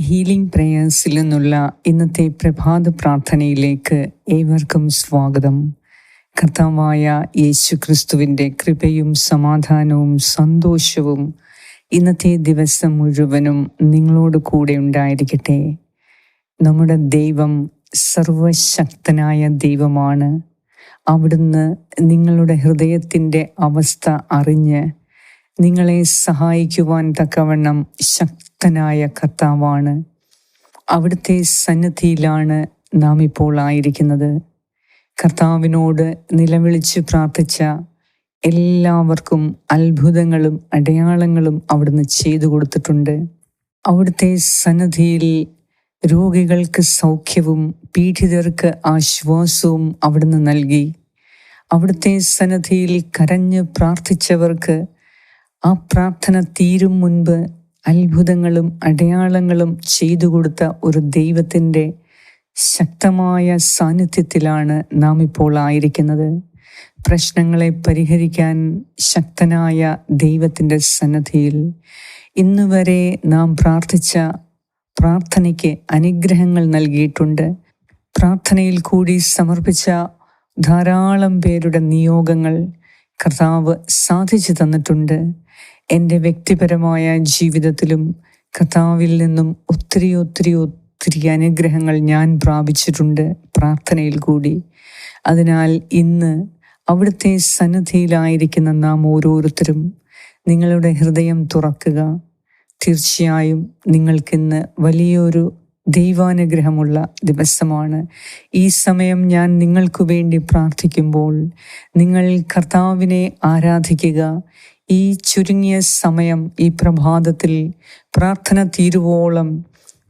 Healing പ്രേയേഴ്സിൽ നിന്നുള്ള ഇന്നത്തെ പ്രഭാത പ്രാർത്ഥനയിലേക്ക് ഏവർക്കും സ്വാഗതം. കർത്താവായ യേശു ക്രിസ്തുവിന്റെ കൃപയും സമാധാനവും സന്തോഷവും ഇന്നത്തെ ദിവസം മുഴുവനും നിങ്ങളോട് കൂടെ ഉണ്ടായിരിക്കട്ടെ. നമ്മുടെ ദൈവം സർവശക്തനായ ദൈവമാണ്. അവിടുന്ന് നിങ്ങളുടെ ഹൃദയത്തിന്റെ അവസ്ഥ അറിഞ്ഞ് നിങ്ങളെ സഹായിക്കുവാൻ തക്കവണ്ണം ശക്തനായ കർത്താവാണ്. അവിടുത്തെ സന്നിധിയിലാണ് നാം ഇപ്പോൾ ആയിരിക്കുന്നത്. കർത്താവിനോട് നിലവിളിച്ച് പ്രാർത്ഥിച്ച എല്ലാവർക്കും അത്ഭുതങ്ങളും അടയാളങ്ങളും അവിടുന്ന് ചെയ്തു കൊടുത്തിട്ടുണ്ട്. അവിടുത്തെ സന്നദ്ധിയിൽ രോഗികൾക്ക് സൗഖ്യവും പീഡിതർക്ക് ആശ്വാസവും അവിടുന്ന് നൽകി. അവിടുത്തെ സന്നദ്ധിയിൽ കരഞ്ഞ് പ്രാർത്ഥിച്ചവർക്ക് ആ പ്രാർത്ഥന തീരും മുൻപ് അത്ഭുതങ്ങളും അടയാളങ്ങളും ചെയ്തു കൊടുത്ത ഒരു ദൈവത്തിന്റെ ശക്തമായ സാന്നിധ്യത്തിലാണ് നാം ഇപ്പോൾ ആയിരിക്കുന്നത്. പ്രശ്നങ്ങളെ പരിഹരിക്കാൻ ശക്തനായ ദൈവത്തിന്റെ സന്നദ്ധിയിൽ ഇന്നുവരെ നാം പ്രാർത്ഥിച്ച പ്രാർത്ഥനയ്ക്ക് അനുഗ്രഹങ്ങൾ നൽകിയിട്ടുണ്ട്. പ്രാർത്ഥനയിൽ കൂടി സമർപ്പിച്ച ധാരാളം പേരുടെ നിയോഗങ്ങൾ കർത്താവ് സാധിച്ചു തന്നിട്ടുണ്ട്. എന്റെ വ്യക്തിപരമായ ജീവിതത്തിലും കർത്താവിൽ നിന്നും ഒത്തിരി ഒത്തിരി ഒത്തിരി അനുഗ്രഹങ്ങൾ ഞാൻ പ്രാപിച്ചിട്ടുണ്ട് പ്രാർത്ഥനയിൽ കൂടി. അതിനാൽ ഇന്ന് അവിടുത്തെ സന്നദ്ധിയിലായിരിക്കുന്ന നാം ഓരോരുത്തരും നിങ്ങളുടെ ഹൃദയം തുറക്കുക. തീർച്ചയായും നിങ്ങൾക്കിന്ന് വലിയൊരു ദൈവാനുഗ്രഹമുള്ള ദിവസമാണ്. ഈ സമയം ഞാൻ നിങ്ങൾക്കു വേണ്ടി പ്രാർത്ഥിക്കുമ്പോൾ നിങ്ങൾ കർത്താവിനെ ആരാധിക്കുക. ഈ ചുരുങ്ങിയ സമയം ഈ പ്രഭാതത്തിൽ പ്രാർത്ഥന തീരുവോളം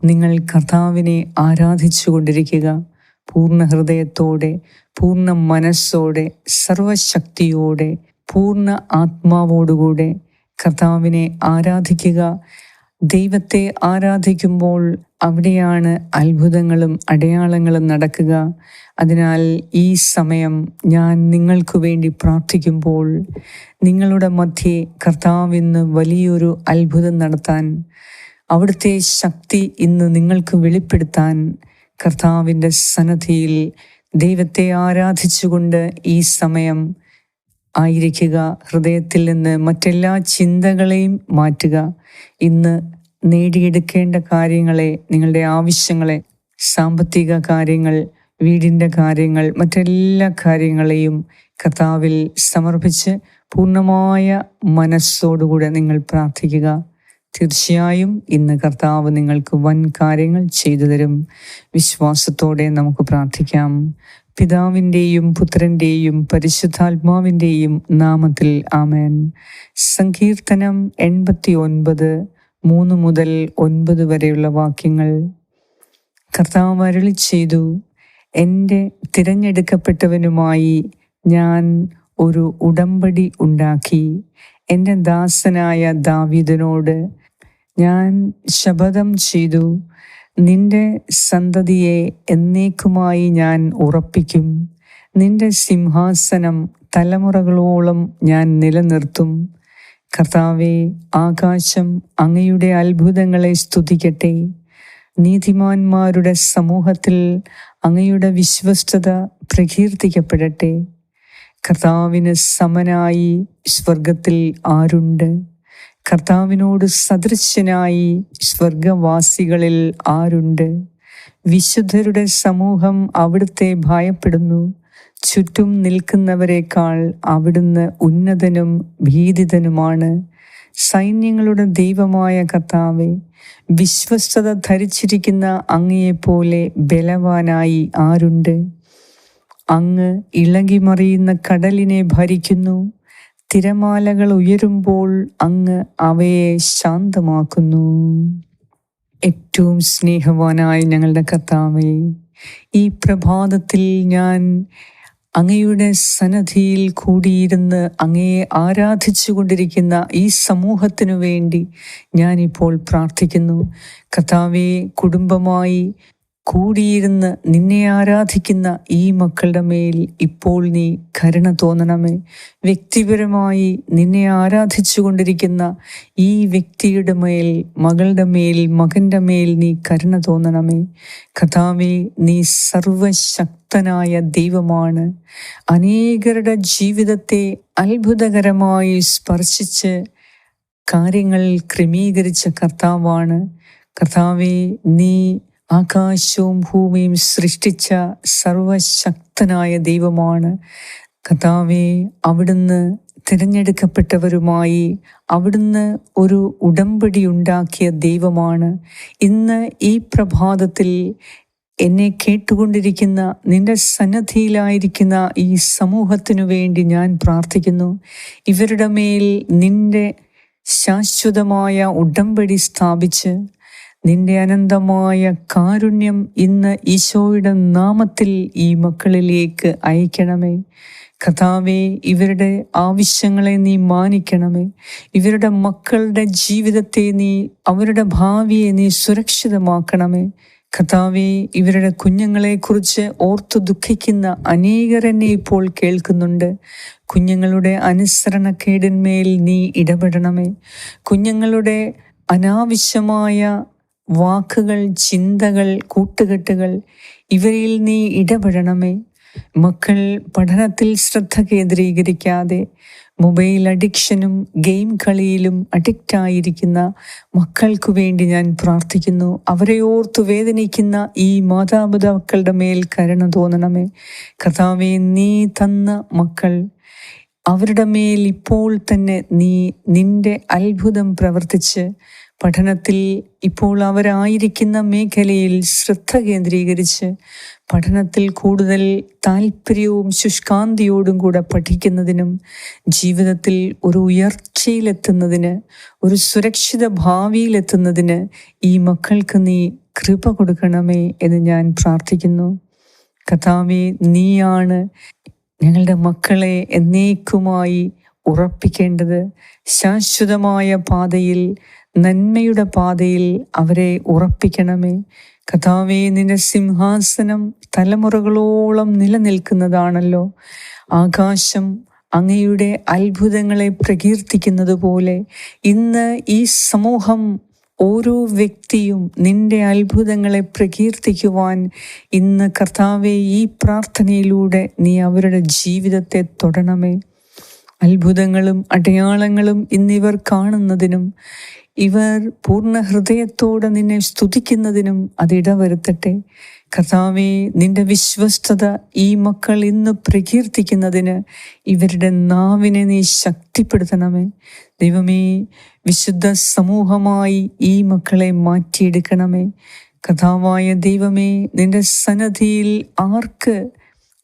നിങ്ങൾ കർത്താവിനെ ആരാധിച്ചു കൊണ്ടിരിക്കുക. പൂർണ ഹൃദയത്തോടെ പൂർണ മനസ്സോടെ സർവശക്തിയോടെ പൂർണ ആത്മാവോടുകൂടെ കർത്താവിനെ ആരാധിക്കുക. ദൈവത്തെ ആരാധിക്കുമ്പോൾ അവിടെയാണ് അത്ഭുതങ്ങളും അടയാളങ്ങളും നടക്കുക. അതിനാൽ ഈ സമയം ഞാൻ നിങ്ങൾക്ക് വേണ്ടി പ്രാർത്ഥിക്കുമ്പോൾ നിങ്ങളുടെ മധ്യേ കർത്താവ് ഇന്ന് വലിയൊരു അത്ഭുതം നടത്താൻ അവിടുത്തെ ശക്തി ഇന്ന് നിങ്ങൾക്ക് വെളിപ്പെടുത്താൻ കർത്താവിന്റെ സന്നദ്ധിയിൽ ദൈവത്തെ ആരാധിച്ചുകൊണ്ട് ഈ സമയം ആയിരിക്കുക. ഹൃദയത്തിൽ നിന്ന് മറ്റെല്ലാ ചിന്തകളെയും മാറ്റുക. ഇന്ന് നേടിയെടുക്കേണ്ട കാര്യങ്ങളെ നിങ്ങളുടെ ആവശ്യങ്ങളെ സാമ്പത്തിക കാര്യങ്ങൾ വീടിന്റെ കാര്യങ്ങൾ മറ്റെല്ലാ കാര്യങ്ങളെയും കർത്താവിൽ സമർപ്പിച്ച് പൂർണമായ മനസ്സോടുകൂടെ നിങ്ങൾ പ്രാർത്ഥിക്കുക. തീർച്ചയായും ഇന്ന് കർത്താവ് നിങ്ങൾക്ക് വൻ കാര്യങ്ങൾ ചെയ്തു തരും. വിശ്വാസത്തോടെ നമുക്ക് പ്രാർത്ഥിക്കാം. പിതാവിന്റെയും പുത്രന്റെയും പരിശുദ്ധാത്മാവിന്റെയും നാമത്തിൽ ആമേൻ. സങ്കീർത്തനം എൺപത്തി ഒൻപത് മൂന്ന് മുതൽ ഒൻപത് വരെയുള്ള വാക്യങ്ങൾ കർത്താവ് അരുളി ചെയ്തു എന്റെ തിരഞ്ഞെടുക്കപ്പെട്ടവനുമായി ഞാൻ ഒരു ഉടമ്പടി ഉണ്ടാക്കി. എന്റെ ദാസനായ ദാവിദനോട് ഞാൻ ശപഥം ചെയ്തു നിന്റെ സന്തതിയെ എന്നേക്കുമായി ഞാൻ ഉറപ്പിക്കും. നിന്റെ സിംഹാസനം തലമുറകളോളം ഞാൻ നിലനിർത്തും. കർത്താവെ ആകാശം അങ്ങയുടെ അത്ഭുതങ്ങളെ സ്തുതിക്കട്ടെ. നീതിമാന്മാരുടെ സമൂഹത്തിൽ അങ്ങയുടെ വിശ്വസ്തത പ്രകീർത്തിക്കപ്പെടട്ടെ. കർത്താവിന് സമനായി സ്വർഗത്തിൽ ആരുണ്ട്? കർത്താവിനോട് സദൃശ്യനായി സ്വർഗവാസികളിൽ ആരുണ്ട്? വിശുദ്ധരുടെ സമൂഹം അവിടുത്തെ ഭയപ്പെടുന്നു. ചുറ്റും നിൽക്കുന്നവരെക്കാൾ അവിടുന്ന് ഉന്നതനും ഭീതിതനുമാണ്. സൈന്യങ്ങളുടെ ദൈവമായ കർത്താവെ വിശ്വസ്തത ധരിച്ചിരിക്കുന്ന അങ്ങയെപ്പോലെ ബലവാനായി ആരുണ്ട്? അങ്ങ് ഇളകിമറിയുന്ന കടലിനെ ഭരിക്കുന്നു. തിരമാലകൾ ഉയരുമ്പോൾ അങ്ങ് അവയെ ശാന്തമാക്കുന്നു. ഏറ്റവും സ്നേഹവാനായ ഞങ്ങളുടെ കർത്താവെ ഈ പ്രഭാതത്തിൽ ഞാൻ അങ്ങയുടെ സന്നദ്ധിയിൽ കൂടിയിരുന്ന് അങ്ങയെ ആരാധിച്ചു കൊണ്ടിരിക്കുന്ന ഈ സമൂഹത്തിനു വേണ്ടി ഞാനിപ്പോൾ പ്രാർത്ഥിക്കുന്നു. കർത്താവെ കുടുംബമായി കൂടിയിരുന്ന് നിന്നെ ആരാധിക്കുന്ന ഈ മക്കളുടെ മേൽ ഇപ്പോൾ നീ കരുണ തോന്നണമേ. വ്യക്തിപരമായി നിന്നെ ആരാധിച്ചു കൊണ്ടിരിക്കുന്ന ഈ വ്യക്തിയുടെ മേൽ മകളുടെ മേൽ മകന്റെ മേൽ നീ കരുണ തോന്നണമേ. കഥാവേ നീ സർവശക്തനായ ദൈവമാണ്. അനേകരുടെ ജീവിതത്തെ അത്ഭുതകരമായി സ്പർശിച്ച് കാര്യങ്ങൾ ക്രമീകരിച്ച കർത്താവാണ്. കർത്താവെ നീ ആകാശവും ഭൂമിയും സൃഷ്ടിച്ച സർവശക്തനായ ദൈവമാണ്. കഥാവെ അവിടുന്ന് തിരഞ്ഞെടുക്കപ്പെട്ടവരുമായി അവിടുന്ന് ഒരു ഉടമ്പടി ഉണ്ടാക്കിയ ദൈവമാണ്. ഇന്ന് ഈ പ്രഭാതത്തിൽ എന്നെ കേട്ടുകൊണ്ടിരിക്കുന്ന നിന്റെ സന്നദ്ധിയിലായിരിക്കുന്ന ഈ സമൂഹത്തിനു വേണ്ടി ഞാൻ പ്രാർത്ഥിക്കുന്നു. ഇവരുടെ മേൽ നിന്റെ ശാശ്വതമായ ഉടമ്പടി സ്ഥാപിച്ച് നിന്റെ അനന്തമായ കാരുണ്യം ഇന്ന് ഈശോയുടെ നാമത്തിൽ ഈ മക്കളിലേക്ക് അയക്കണമേ. കഥാവെ ഇവരുടെ ആവശ്യങ്ങളെ നീ മാനിക്കണമേ. ഇവരുടെ മക്കളുടെ ജീവിതത്തെ നീ അവരുടെ ഭാവിയെ നീ സുരക്ഷിതമാക്കണമേ. കഥാവെ ഇവരുടെ കുഞ്ഞുങ്ങളെക്കുറിച്ച് ഓർത്തു ദുഃഖിക്കുന്ന അനേകരെന്നെ ഇപ്പോൾ കേൾക്കുന്നുണ്ട്. കുഞ്ഞുങ്ങളുടെ അനുസരണക്കേടിന്മേൽ നീ ഇടപെടണമേ. കുഞ്ഞുങ്ങളുടെ അനാവശ്യമായ വാക്കുകൾ ചിന്തകൾ കൂട്ടുകെട്ടുകൾ ഇവരിൽ നീ ഇടപെടണമേ. മക്കൾ പഠനത്തിൽ ശ്രദ്ധ കേന്ദ്രീകരിക്കാതെ മൊബൈൽ അഡിക്ഷനും ഗെയിം കളിയിലും അഡിക്റ്റ് ആയിരിക്കുന്ന മക്കൾക്കു വേണ്ടി ഞാൻ പ്രാർത്ഥിക്കുന്നു. അവരെ ഓർത്തു വേദനിക്കുന്ന ഈ മാതാപിതാക്കളുടെ മേൽ കരുണ തോന്നണമേ. കഥാവെ നീ തന്ന മക്കൾ അവരുടെ മേൽ ഇപ്പോൾ തന്നെ നീ നിന്റെ അത്ഭുതം പ്രവർത്തിച്ച് പഠനത്തിൽ ഇപ്പോൾ അവരായിരിക്കുന്ന മേഖലയിൽ ശ്രദ്ധ കേന്ദ്രീകരിച്ച് പഠനത്തിൽ കൂടുതൽ താല്പര്യവും ശുഷ്കാന്തിയോടും കൂടെ പഠിക്കുന്നതിനും ജീവിതത്തിൽ ഒരു ഉയർച്ചയിലെത്തുന്നതിന് ഒരു സുരക്ഷിത ഭാവിയിലെത്തുന്നതിന് ഈ മക്കൾക്ക് നീ കൃപ കൊടുക്കണമേ എന്ന് ഞാൻ പ്രാർത്ഥിക്കുന്നു. കഥാവെ നീയാണ് ഞങ്ങളുടെ മക്കളെ എന്നേക്കുമായി ഉറപ്പിക്കേണ്ടത്. ശാശ്വതമായ പാതയിൽ നന്മയുടെ പാതയിൽ അവരെ ഉറപ്പിക്കണമേ. കഥാവേ നിന്റെ സിംഹാസനം തലമുറകളോളം നിലനിൽക്കുന്നതാണല്ലോ. ആകാശം അങ്ങയുടെ അത്ഭുതങ്ങളെ പ്രകീർത്തിക്കുന്നത് പോലെ ഇന്ന് ഈ സമൂഹം ഓരോ വ്യക്തിയും നിന്റെ അത്ഭുതങ്ങളെ പ്രകീർത്തിക്കുവാൻ ഇന്ന് കർത്താവെ ഈ പ്രാർത്ഥനയിലൂടെ നീ അവരുടെ ജീവിതത്തെ തൊടണമേ. അത്ഭുതങ്ങളും അടയാളങ്ങളും ഇന്നിവർ കാണുന്നതിനും ഇവർ പൂർണ ഹൃദയത്തോടെ നിന്നെ സ്തുതിക്കുന്നതിനും അതിടവരുത്തട്ടെ കർത്താവെ നിന്റെ വിശ്വസ്തത ഈ മക്കൾ ഇന്ന് പ്രകീർത്തിക്കുന്നതിന് ഇവരുടെ നാവിനെ നീ ശക്തിപ്പെടുത്തണമേ. ദൈവമേ വിശുദ്ധ സമൂഹമായി ഈ മക്കളെ മാറ്റിയെടുക്കണമേ. കഥാവായ ദൈവമേ നിന്റെ സന്നദ്ധിയിൽ ആർക്ക്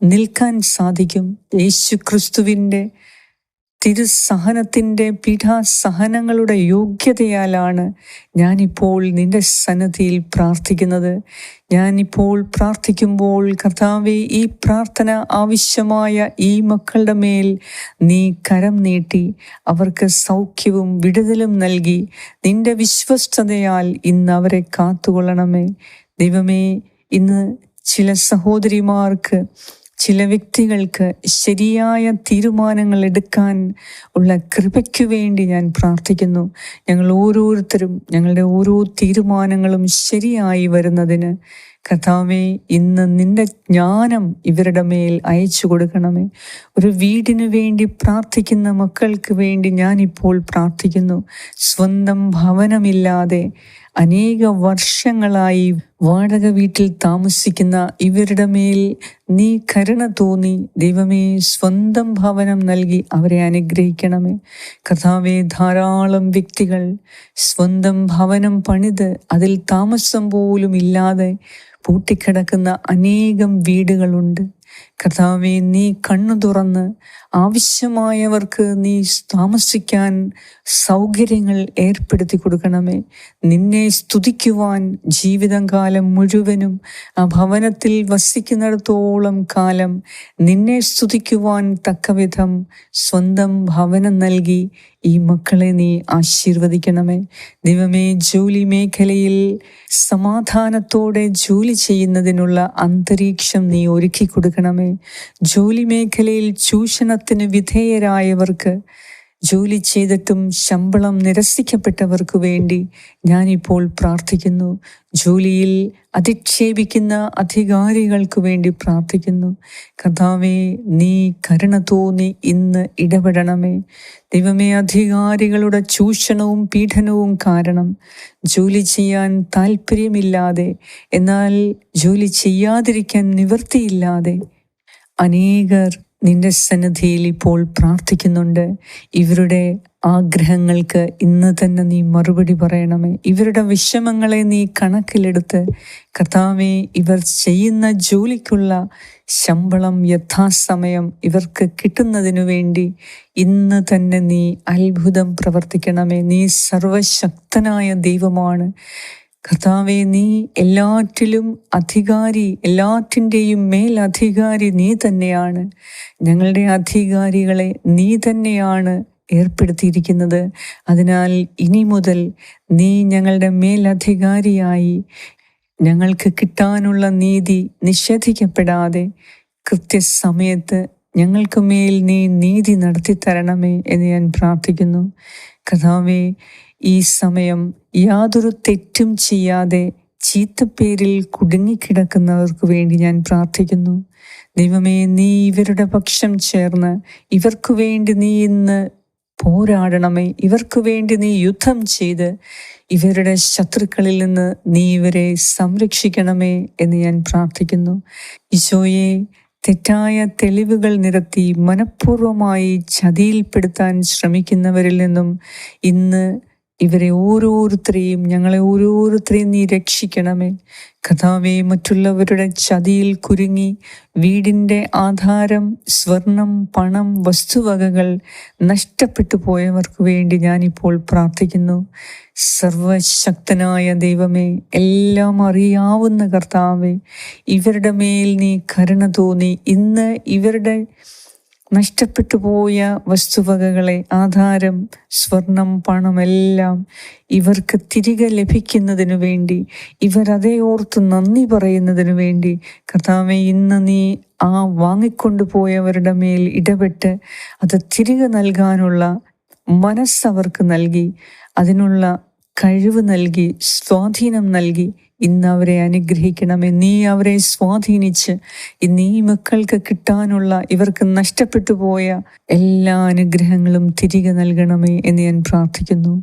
നിൽക്കാൻ സാധിക്കും? യേശു ക്രിസ്തുവിന്റെ തിരുസഹനത്തിന്റെ പീഠാസഹനങ്ങളുടെ യോഗ്യതയാലാണ് ഞാനിപ്പോൾ നിന്റെ സന്നദ്ധിയിൽ പ്രാർത്ഥിക്കുന്നത്. ഞാനിപ്പോൾ പ്രാർത്ഥിക്കുമ്പോൾ കർത്താവെ ഈ പ്രാർത്ഥന ആവശ്യമായ ഈ മക്കളുടെ മേൽ നീ കരം നീട്ടി അവർക്ക് സൗഖ്യവും വിടുതലും നൽകി. നിന്റെ വിശ്വസ്തതയാൽ ഇന്ന് അവരെ കാത്തുകൊള്ളണമേ. ദൈവമേ ഇന്ന് ചില സഹോദരിമാർക്ക് ചില വ്യക്തികൾക്ക് ശരിയായ തീരുമാനങ്ങൾ എടുക്കാൻ ഉള്ള കൃപയ്ക്കു വേണ്ടി ഞാൻ പ്രാർത്ഥിക്കുന്നു. ഞങ്ങൾ ഓരോരുത്തരും ഞങ്ങളുടെ ഓരോ തീരുമാനങ്ങളും ശരിയായി വരുന്നതിന് കഥാവേ ഇന്ന് നിന്റെ ജ്ഞാനം ഇവരുടെ മേൽ അയച്ചു കൊടുക്കണമേ. ഒരു വീടിനു വേണ്ടി പ്രാർത്ഥിക്കുന്ന മക്കൾക്ക് വേണ്ടി ഞാനിപ്പോൾ പ്രാർത്ഥിക്കുന്നു. സ്വന്തം ഭവനമില്ലാതെ അനേക വർഷങ്ങളായി വാടക വീട്ടിൽ താമസിക്കുന്ന ഇവരുടെ മേൽ നീ കരുണ തോന്നി. ദൈവമേ സ്വന്തം ഭവനം നൽകി അവരെ അനുഗ്രഹിക്കണമേ. കഥാവെ ധാരാളം വ്യക്തികൾ സ്വന്തം ഭവനം പണിത് അതിൽ താമസം പോലും ഇല്ലാതെ പൂട്ടിക്കിടക്കുന്ന അനേകം വീടുകളുണ്ട്. കർത്താവെ നീ കണ്ണു തുറന്ന് ആവശ്യമായവർക്ക് നീ താമസിക്കാൻ സൗകര്യങ്ങൾ ഏർപ്പെടുത്തി കൊടുക്കണമേ. നിന്നെ സ്തുതിക്കുവാൻ ജീവിതം കാലം മുഴുവനും ആ ഭവനത്തിൽ വസിക്കുന്നിടത്തോളം കാലം നിന്നെ സ്തുതിക്കുവാൻ തക്കവിധം സ്വന്തം ഭവനം നൽകി ഈ മക്കളെ നീ ആശീർവദിക്കണമേ. ദൈവമേ ജോലി മേഖലയിൽ സമാധാനത്തോടെ ജോലി ചെയ്യുന്നതിനുള്ള അന്തരീക്ഷം നീ ഒരുക്കി കൊടുക്കണമേ ജോലി മേഖലയിൽ ചൂഷണത്തിന് വിധേയരായവർക്ക് ജോലി ചെയ്തിട്ടും ശമ്പളം നിരസിക്കപ്പെട്ടവർക്ക് വേണ്ടി ഞാനിപ്പോൾ പ്രാർത്ഥിക്കുന്നു. ജോലിയിൽ അധിക്ഷേപിക്കുന്ന അധികാരികൾക്ക് വേണ്ടി പ്രാർത്ഥിക്കുന്നു. കഥാവേ നീ കരുണ തോന്നി ഇന്ന് ഇടപെടണമേ. ദൈവമേ അധികാരികളുടെ ചൂഷണവും പീഡനവും കാരണം ജോലി ചെയ്യാൻ താല്പര്യമില്ലാതെ എന്നാൽ ജോലി ചെയ്യാതിരിക്കാൻ നിവൃത്തിയില്ലാതെ അനേകർ നിന്റെ സന്നിധിയിൽ ഇപ്പോൾ പ്രാർത്ഥിക്കുന്നുണ്ട്. ഇവരുടെ ആഗ്രഹങ്ങൾക്ക് ഇന്ന് തന്നെ നീ മറുപടി പറയണമേ. ഇവരുടെ വിഷമങ്ങളെ നീ കണക്കിലെടുത്ത് കർത്താവെ ഇവർ ചെയ്യുന്ന ജോലിക്കുള്ള ശമ്പളം യഥാസമയം ഇവർക്ക് കിട്ടുന്നതിനു വേണ്ടി ഇന്ന് തന്നെ നീ അത്ഭുതം പ്രവർത്തിക്കണമേ. നീ സർവശക്തനായ ദൈവമാണ്. കർത്താവെ നീ എല്ലാറ്റിലും അധികാരി എല്ലാറ്റിന്റെയും മേലധികാരി നീ തന്നെയാണ്. ഞങ്ങളുടെ അധികാരികളെ നീ തന്നെയാണ് ഏർപ്പെടുത്തിയിരിക്കുന്നത്. അതിനാൽ ഇനി മുതൽ നീ ഞങ്ങളുടെ മേലധികാരിയായി ഞങ്ങൾക്ക് കിട്ടാനുള്ള നീതി നിഷേധിക്കപ്പെടാതെ കൃത്യസമയത്ത് ഞങ്ങൾക്ക് മേൽ നീ നീതി നടത്തി തരണമേ എന്ന് ഞാൻ പ്രാർത്ഥിക്കുന്നു. കഥാവേ ഈ സമയം യാതൊരു തെറ്റും ചെയ്യാതെ ചീത്തപ്പേരിൽ കുടുങ്ങിക്കിടക്കുന്നവർക്ക് വേണ്ടി ഞാൻ പ്രാർത്ഥിക്കുന്നു. ദൈവമേ നീ ഇവരുടെ പക്ഷം ചേർന്ന് ഇവർക്ക് വേണ്ടി നീ ഇന്ന് പോരാടണമേ. ഇവർക്ക് വേണ്ടി നീ യുദ്ധം ചെയ്ത് ഇവരുടെ ശത്രുക്കളിൽ നിന്ന് നീ ഇവരെ സംരക്ഷിക്കണമേ എന്ന് ഞാൻ പ്രാർത്ഥിക്കുന്നു. ഈശോയെ തെറ്റായ തെളിവുകൾ നിരത്തി മനഃപൂർവമായി ചതിയിൽപ്പെടുത്താൻ ശ്രമിക്കുന്നവരിൽ നിന്നും ഇന്ന് ഇവരെ ഓരോരുത്തരെയും ഞങ്ങളെ ഓരോരുത്തരെയും നീ രക്ഷിക്കണമേ. കഥാവെ മറ്റുള്ളവരുടെ ചതിയിൽ കുരുങ്ങി വീടിന്റെ ആധാരം സ്വർണം പണം വസ്തുവകകൾ നഷ്ടപ്പെട്ടു പോയവർക്ക് വേണ്ടി ഞാനിപ്പോൾ പ്രാർത്ഥിക്കുന്നു. സർവശക്തനായ ദൈവമേ എല്ലാം അറിയാവുന്ന കർത്താവെ ഇവരുടെ മേൽ നീ കരുണ തോന്നി. ഇന്ന് ഇവരുടെ നഷ്ടപ്പെട്ടു പോയ വസ്തുവകകളെ ആധാരം സ്വർണം പണമെല്ലാം ഇവർക്ക് തിരികെ ലഭിക്കുന്നതിനു വേണ്ടി ഇവർ അതേ ഓർത്ത് നന്ദി പറയുന്നതിനു വേണ്ടി കർത്താവെ ഇന്ന് നീ ആ വാങ്ങിക്കൊണ്ടുപോയവരുടെ മേൽ ഇടപെട്ട് അത് തിരികെ നൽകാനുള്ള മനസ്സവർക്ക് നൽകി അതിനുള്ള കഴിവ് നൽകി സ്വാധീനം നൽകി ഇന്ന് അവരെ അനുഗ്രഹിക്കണമേ. നീ അവരെ സ്വാധീനിച്ച് ഇന്ന് ഈ മക്കൾക്ക് കിട്ടാനുള്ള ഇവർക്ക് നഷ്ടപ്പെട്ടു പോയ എല്ലാ അനുഗ്രഹങ്ങളും തിരികെ നൽകണമേ എന്ന് ഞാൻ പ്രാർത്ഥിക്കുന്നു.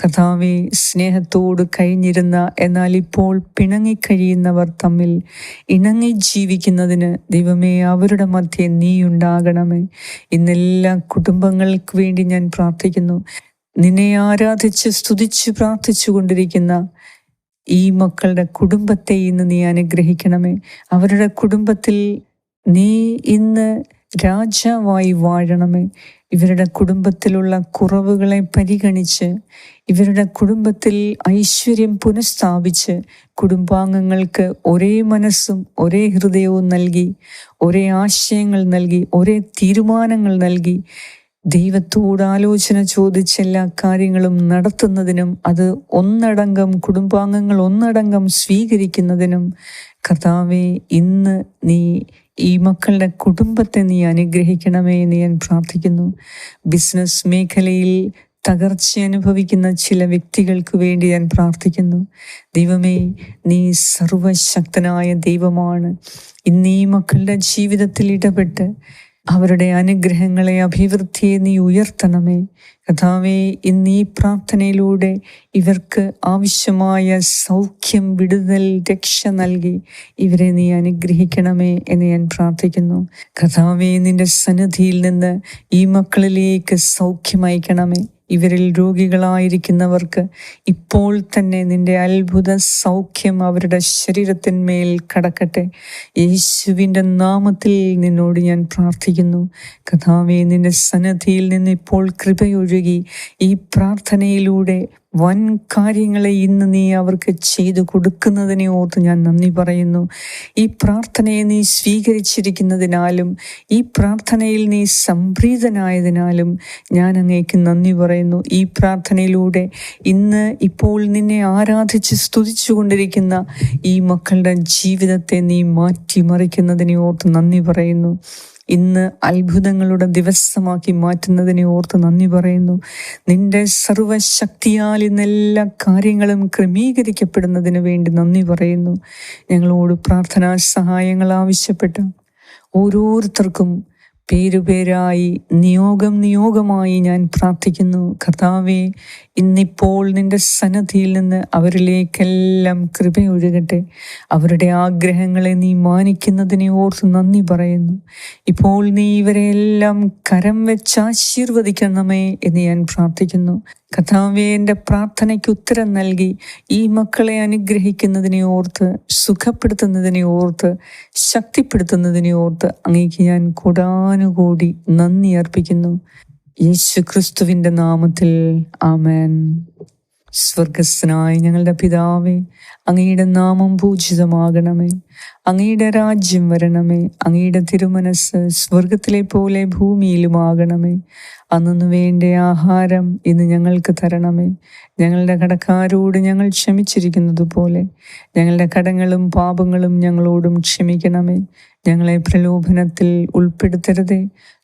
കഥാവെ സ്നേഹത്തോട് കഴിഞ്ഞിരുന്ന എന്നാൽ ഇപ്പോൾ പിണങ്ങിക്കഴിയുന്നവർ തമ്മിൽ ഇണങ്ങി ജീവിക്കുന്നതിന് ദൈവമേ അവരുടെ മധ്യേ നീ ഉണ്ടാകണമേ. ഇന്നെല്ലാ കുടുംബങ്ങൾക്ക് വേണ്ടി ഞാൻ പ്രാർത്ഥിക്കുന്നു. നിന്നെ ആരാധിച്ച് സ്തുതിച്ച് പ്രാർത്ഥിച്ചു കൊണ്ടിരിക്കുന്ന ഈ മക്കളുടെ കുടുംബത്തെ ഇന്ന് നീ അനുഗ്രഹിക്കണമേ. അവരുടെ കുടുംബത്തിൽ നീ ഇന്ന് രാജാവായി വാഴണമേ. ഇവരുടെ കുടുംബത്തിലുള്ള കുറവുകളെ പരിഗണിച്ച് ഇവരുടെ കുടുംബത്തിൽ ഐശ്വര്യം പുനഃസ്ഥാപിച്ച് കുടുംബാംഗങ്ങൾക്ക് ഒരേ മനസ്സും ഒരേ ഹൃദയവും നൽകി ഒരേ ആശയങ്ങൾ നൽകി ഒരേ തീരുമാനങ്ങൾ നൽകി ദൈവത്തോട് ആലോചന ചോദിച്ച എല്ലാ കാര്യങ്ങളും നടത്തുന്നതിനും അത് ഒന്നടങ്കം കുടുംബാംഗങ്ങൾ ഒന്നടങ്കം സ്വീകരിക്കുന്നതിനും കർത്താവെ ഇന്ന് നീ ഈ മക്കളുടെ കുടുംബത്തെ നീ അനുഗ്രഹിക്കണമേ എന്ന് ഞാൻ പ്രാർത്ഥിക്കുന്നു. ബിസിനസ് മേഖലയിൽ തകർച്ച അനുഭവിക്കുന്ന ചില വ്യക്തികൾക്ക് വേണ്ടി ഞാൻ പ്രാർത്ഥിക്കുന്നു. ദൈവമേ നീ സർവശക്തനായ ദൈവമാണ്. ഇന്ന് ഈ മക്കളുടെ ജീവിതത്തിൽ ഇടപെട്ട് അവരുടെ അനുഗ്രഹങ്ങളെ അഭിവൃദ്ധിയെ നീ ഉയർത്തണമേ. കഥാവേ ഇന്ന് ഈ പ്രാർത്ഥനയിലൂടെ ഇവർക്ക് ആവശ്യമായ സൗഖ്യം വിടുതൽ രക്ഷ നൽകി ഇവരെ നീ അനുഗ്രഹിക്കണമേ എന്ന് ഞാൻ പ്രാർത്ഥിക്കുന്നു. കഥാവേ നിന്റെ സന്നിധിയിൽ നിന്ന് ഈ മക്കളിലേക്ക് സൗഖ്യം അയക്കണമേ. ഇവരിൽ രോഗികളായിരിക്കുന്നവർക്ക് ഇപ്പോൾ തന്നെ നിന്റെ അത്ഭുത സൗഖ്യം അവരുടെ ശരീരത്തിന്മേൽ കടക്കട്ടെ. യേശുവിന്റെ നാമത്തിൽ നിന്നോട് ഞാൻ പ്രാർത്ഥിക്കുന്നു. കഥാവെ നിന്റെ സന്നദ്ധിയിൽ നിന്ന് ഇപ്പോൾ കൃപയൊഴുകി ഈ പ്രാർത്ഥനയിലൂടെ വൻ കാര്യങ്ങളെ ഇന്ന് നീ അവർക്ക് ചെയ്തു കൊടുക്കുന്നതിനെ ഓർത്ത് ഞാൻ നന്ദി പറയുന്നു. ഈ പ്രാർത്ഥനയെ നീ സ്വീകരിച്ചിരിക്കുന്നതിനാലും ഈ പ്രാർത്ഥനയിൽ നീ സംപ്രീതനായതിനാലും ഞാൻ അങ്ങേക്ക് നന്ദി പറയുന്നു. ഈ പ്രാർത്ഥനയിലൂടെ ഇന്ന് ഇപ്പോൾ നിന്നെ ആരാധിച്ച് സ്തുതിച്ചു കൊണ്ടിരിക്കുന്ന ഈ മക്കളുടെ ജീവിതത്തെ നീ മാറ്റിമറിക്കുന്നതിനെ ഓർത്ത് നന്ദി പറയുന്നു. ഇന്ന് അത്ഭുതങ്ങളുടെ ദിവസമാക്കി മാറ്റുന്നതിനെ ഓർത്ത് നന്ദി പറയുന്നു. നിന്റെ സർവശക്തിയാൽ ഇന്ന് എല്ലാ കാര്യങ്ങളും ക്രമീകരിക്കപ്പെടുന്നതിന് വേണ്ടി നന്ദി പറയുന്നു. ഞങ്ങളോട് പ്രാർത്ഥനാ സഹായങ്ങൾ ആവശ്യപ്പെട്ട. ഓരോരുത്തർക്കും പേരുപേരായി നിയോഗം നിയോഗമായി ഞാൻ പ്രാർത്ഥിക്കുന്നു. കർത്താവെ ഇന്നിപ്പോൾ നിന്റെ സന്നദ്ധിയിൽ നിന്ന് അവരിലേക്കെല്ലാം കൃപയൊഴുകട്ടെ അവരുടെ ആഗ്രഹങ്ങളെ നീ മാനിക്കുന്നതിനെ ഓർത്ത് നന്ദി പറയുന്നു. ഇപ്പോൾ നീ ഇവരെ എല്ലാം കരം വെച്ച് ആശീർവദിക്കണമേ എന്ന് ഞാൻ പ്രാർത്ഥിക്കുന്നു. കഥാവെ പ്രാർത്ഥനയ്ക്ക് ഉത്തരം നൽകി ഈ മക്കളെ അനുഗ്രഹിക്കുന്നതിനെ ഓർത്ത് സുഖപ്പെടുത്തുന്നതിനെ ഓർത്ത് ശക്തിപ്പെടുത്തുന്നതിനെ ഓർത്ത് അങ്ങേക്ക് ഞാൻ കൂടാനുകൂടി നന്ദി അർപ്പിക്കുന്നു. യേശു ക്രിസ്തുവിന്റെ നാമത്തിൽ ആമേൻ. സ്വർഗസ്ഥനായ ഞങ്ങളുടെ പിതാവേ അങ്ങയുടെ നാമം പൂജിതമാകണമേ. അങ്ങയുടെ രാജ്യം വരണമേ. അങ്ങയുടെ തിരുമനസ് സ്വർഗത്തിലെ പോലെ ഭൂമിയിലുമാകണമേ. അന്നു വേണ്ട ആഹാരം ഇന്ന് ഞങ്ങൾക്ക് തരണമേ. ഞങ്ങളുടെ കടക്കാരോട് ഞങ്ങൾ ക്ഷമിച്ചിരിക്കുന്നത് പോലെ ഞങ്ങളുടെ കടങ്ങളും പാപങ്ങളും ഞങ്ങളോടും ക്ഷമിക്കണമേ. ഞങ്ങളെ പ്രലോഭനത്തിൽ ഉൾപ്പെടുത്തരുതേ.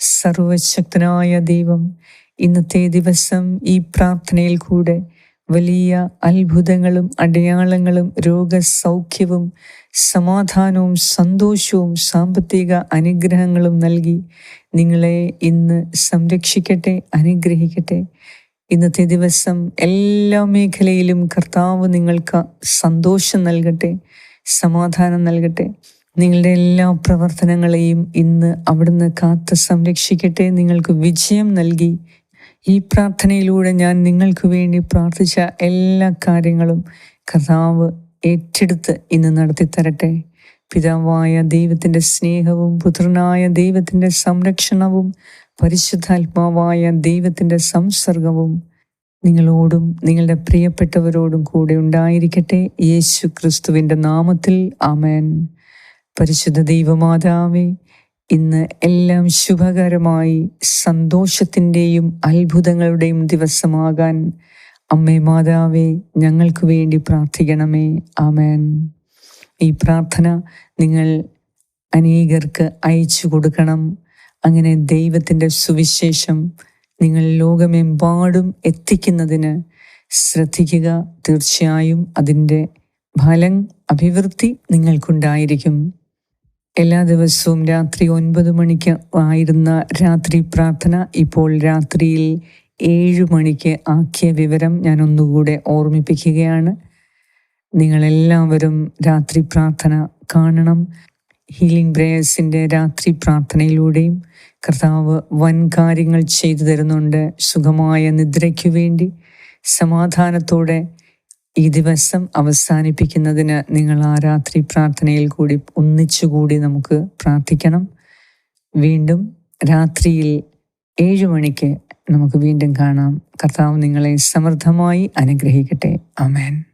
സർവശക്തനായ ദൈവം ഇന്നത്തെ ദിവസം ഈ പ്രാർത്ഥനയിൽ കൂടെ വലിയ അത്ഭുതങ്ങളും അടയാളങ്ങളും രോഗസൗഖ്യവും സമാധാനവും സന്തോഷവും സാമ്പത്തിക അനുഗ്രഹങ്ങളും നൽകി നിങ്ങളെ ഇന്ന് സംരക്ഷിക്കട്ടെ അനുഗ്രഹിക്കട്ടെ. ഇന്നത്തെ ദിവസം എല്ലാ മേഖലയിലും കർത്താവ് നിങ്ങൾക്ക് സന്തോഷം നൽകട്ടെ സമാധാനം നൽകട്ടെ. നിങ്ങളുടെ എല്ലാ പ്രവർത്തനങ്ങളെയും ഇന്ന് അവിടുന്ന് കാത്ത് സംരക്ഷിക്കട്ടെ. നിങ്ങൾക്ക് വിജയം നൽകി. ഈ പ്രാർത്ഥനയിലൂടെ ഞാൻ നിങ്ങൾക്ക് വേണ്ടി പ്രാർത്ഥിച്ച എല്ലാ കാര്യങ്ങളും കർത്താവ് ഏറ്റെടുത്ത് ഇന്ന് നടത്തി തരട്ടെ പിതാവായ ദൈവത്തിന്റെ സ്നേഹവും പുത്രനായ ദൈവത്തിന്റെ സംരക്ഷണവും പരിശുദ്ധാത്മാവായ ദൈവത്തിന്റെ സംസർഗവും നിങ്ങളോടും നിങ്ങളുടെ പ്രിയപ്പെട്ടവരോടും കൂടെ ഉണ്ടായിരിക്കട്ടെ. യേശു ക്രിസ്തുവിന്റെ നാമത്തിൽ. ആമേൻ. പരിശുദ്ധ ദൈവമാതാവേ ഇന്ന് എല്ലാം ശുഭകരമായി സന്തോഷത്തിന്റെയും അത്ഭുതങ്ങളുടെയും ദിവസമാകാൻ അമ്മേ മാതാവേ ഞങ്ങൾക്ക് വേണ്ടി പ്രാർത്ഥിക്കണമേ. ആമേൻ. ഈ പ്രാർത്ഥന നിങ്ങൾ അനേകർക്ക് അയച്ചു കൊടുക്കണം. അങ്ങനെ ദൈവത്തിന്റെ സുവിശേഷം നിങ്ങൾ ലോകമെമ്പാടും എത്തിക്കുന്നതിന് ശ്രദ്ധിക്കുക. തീർച്ചയായും അതിന്റെ ഫലം അഭിവൃദ്ധി നിങ്ങൾക്കുണ്ടായിരിക്കും. എല്ലാ ദിവസവും രാത്രി ഒൻപത് മണിക്ക് ആയിരുന്ന രാത്രി പ്രാർത്ഥന ഇപ്പോൾ രാത്രിയിൽ ഏഴു മണിക്ക് ആക്കിയ വിവരം ഞാൻ ഒന്നുകൂടെ ഓർമ്മിപ്പിക്കുകയാണ്. നിങ്ങളെല്ലാവരും രാത്രി പ്രാർത്ഥന കാണണം. ഹീലിംഗ് പ്രേയേഴ്സിന്റെ രാത്രി പ്രാർത്ഥനയിലൂടെയും കർത്താവ് വൻ കാര്യങ്ങൾ ചെയ്തു തരുന്നുണ്ട്. സുഖമായ നിദ്രയ്ക്കു വേണ്ടി സമാധാനത്തോടെ ഈ ദിവസം അവസാനിപ്പിക്കുന്നതിന് നിങ്ങൾ ആ രാത്രി പ്രാർത്ഥനയിൽ കൂടി ഒന്നിച്ചുകൂടി നമുക്ക് പ്രാർത്ഥിക്കണം. വീണ്ടും രാത്രിയിൽ ഏഴു മണിക്ക് നമുക്ക് വീണ്ടും കാണാം. കർത്താവ് നിങ്ങളെ സമൃദ്ധമായി അനുഗ്രഹിക്കട്ടെ. ആമേൻ.